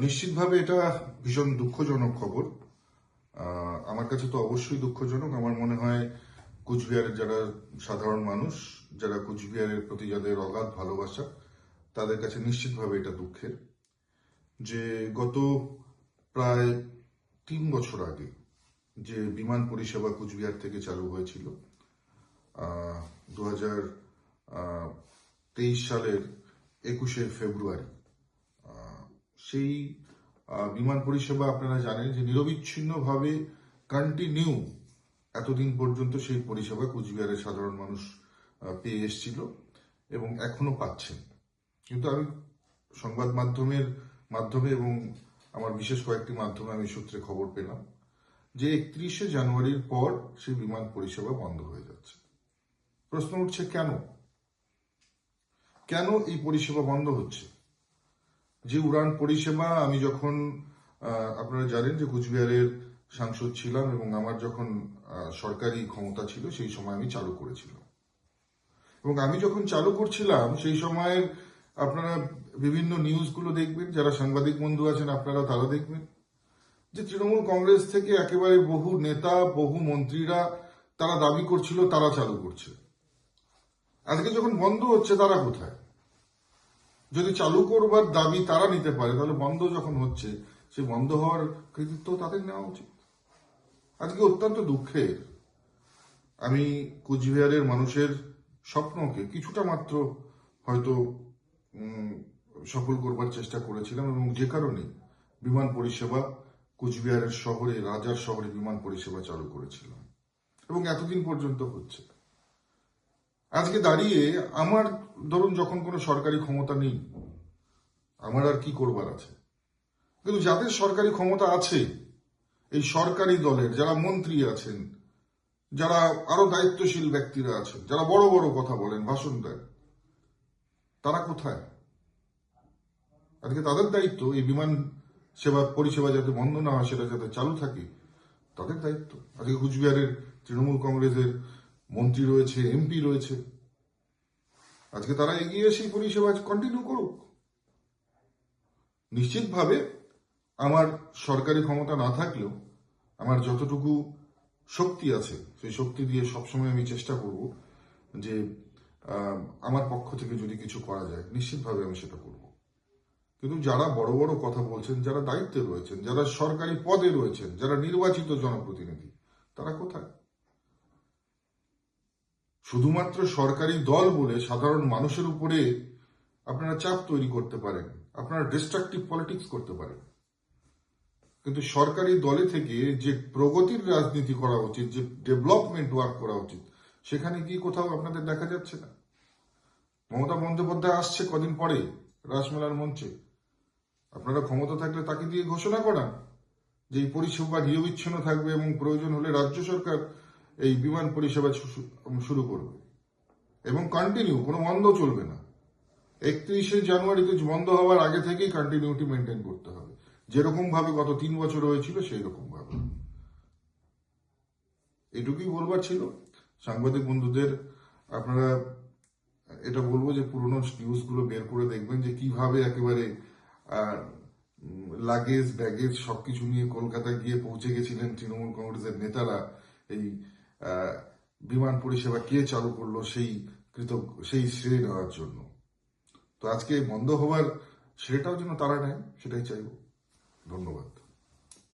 নিশ্চিতভাবে এটা ভীষণ দুঃখজনক খবর। আমার কাছে তো অবশ্যই দুঃখজনক। আমার মনে হয় কুচবিহারের যারা সাধারণ মানুষ, যারা কুচবিহারের প্রতি যাদের অগাধ ভালোবাসা, তাদের কাছে নিশ্চিতভাবে এটা দুঃখের যে গত প্রায় তিন বছর আগে যে বিমান পরিষেবা কুচবিহার থেকে চালু হয়েছিল দু হাজার তেইশ সালের একুশে ফেব্রুয়ারি সেই বিমান পরিষেবা আপনারা জানেন যে নিরবিচ্ছিন্নভাবে কন্টিনিউ এতদিন পর্যন্ত সেই পরিষেবা কুচবিহারের সাধারণ মানুষ পেয়ে এসছিল এবং এখনও পাচ্ছেন। কিন্তু আমি সংবাদ মাধ্যমের মাধ্যমে এবং আমার বিশেষ কয়েকটি মাধ্যমে আমি সূত্রে খবর পেলাম যে একত্রিশে জানুয়ারির পর সেই বিমান পরিষেবা বন্ধ হয়ে যাচ্ছে। প্রশ্ন উঠছে কেন? কেন এই পরিষেবা বন্ধ হচ্ছে? যে উড়ান পরিষেবা আমি যখন আপনারা জানেন যে কুচবিহারের সাংসদ ছিলাম এবং আমার যখন সরকারি ক্ষমতা ছিল, সেই সময় আমি চালু করেছিলাম। এবং আমি যখন চালু করছিলাম, সেই সময়ের আপনারা বিভিন্ন নিউজগুলো দেখবেন, যারা সাংবাদিক বন্ধু আছেন আপনারা তারা দেখবেন, যে তৃণমূল কংগ্রেস থেকে একেবারে বহু নেতা, বহু মন্ত্রীরা তারা দাবি করছিল, তারা চালু করছে। আজকে যখন বন্ধ হচ্ছে, তারা কোথায়? যদি চালু করবার দাবি তারা নিতে পারে, তাহলে বন্ধ যখন হচ্ছে সে বন্ধ হওয়ার কৃতিত্ব তাদের নেওয়া উচিত। আজকে অত্যন্ত দুঃখের, আমি কুচবিহারের মানুষের স্বপ্নকে কিছুটা মাত্র হয়তো সফল করবার চেষ্টা করেছিলাম এবং যে কারণে বিমান পরিষেবা কুচবিহারের শহরে, রাজার শহরে বিমান পরিষেবা চালু করেছিলাম। এবং এতদিন পর্যন্ত হচ্ছে। আজকে দাঁড়িয়ে আমার ধরুন যখন কোনো সরকারি ক্ষমতা নেই, আমার আর কি করবার আছে? কিন্তু যাদের সরকারি ক্ষমতা আছে, এই সরকারি দলের যারা মন্ত্রী আছেন, যারা আরও দায়িত্বশীল ব্যক্তিরা আছেন, যারা বড় বড় কথা বলেন, ভাষণ দেন, তারা কোথায়? আজকে তাদের দায়িত্ব, এই বিমান সেবা পরিষেবা যাতে বন্ধ না হয়, সেটা যাতে চালু থাকে, তাদের দায়িত্ব। আজকে কুচবিহারের তৃণমূল কংগ্রেসের মন্ত্রী রয়েছে এমপি রয়েছে। আজকে তারা এগিয়ে সেই পরিষেবা কন্টিনিউ করুক। নিশ্চিতভাবে আমার সরকারি ক্ষমতা না থাকলেও আমার যতটুকু শক্তি আছে, সেই শক্তি দিয়ে সবসময় আমি চেষ্টা করব যে আমার পক্ষ থেকে যদি কিছু করা যায়, নিশ্চিতভাবে আমি সেটা করব। কিন্তু যারা বড় বড় কথা বলছেন, যারা দায়িত্বে রয়েছেন, যারা সরকারি পদে রয়েছেন, যারা নির্বাচিত জনপ্রতিনিধি, তারা কোথায়? শুধুমাত্র সরকারি দল বলে সাধারণ মানুষের উপরে আপনারা চাপ তৈরি করতে পারেন, আপনারা ডিস্ট্রাকটিভ পলিটিক্স করতে পারেন। কিন্তু সরকারি দলে থেকে যে প্রগতির রাজনীতি করা উচিত, যে ডেভেলপমেন্ট ওয়ার্ক করা উচিত, সেখানে কি কোথাও আপনাদের দেখা যাচ্ছে না? মমতা বন্দ্যোপাধ্যায় আসছে কদিন পরে রাসমেলার মঞ্চে। আপনারা ক্ষমতা থাকলে তাকে দিয়ে ঘোষণা করান যে এই পরিষেবা নিরবিচ্ছিন্ন থাকবে এবং প্রয়োজন হলে রাজ্য সরকার এই বিমান পরিষেবা শুরু করবে। এবং কন্টিনিউ কোনো বন্ধ চলবে না। একত্রিশে জানুয়ারিতে বন্ধ হওয়ার আগে থেকেই কন্টিনিউটি মেনটেন করতে হবে। যেরকম ভাবে গত তিন বছর হয়েছিল সেই রকম ভাবে এটুকুই বলবার ছিল। সাংবাদিক বন্ধুদের আপনারা এটা বলব যে পুরনো নিউজগুলো বের করে দেখবেন যে কীভাবে একেবারে লাগেজ ব্যাগেজ সবকিছু নিয়ে কলকাতায় গিয়ে পৌঁছে গেছিলেন তৃণমূল কংগ্রেসের নেতারা। এই বিমান পরিষেবা কে চালু করল সেই কৃতজ্ঞ, সেই শ্রেয় নেওয়ার জন্য। তো আজকে বন্ধ হওয়ার সেটাও যেন তারা নেয়, সেটাই চাইব। ধন্যবাদ।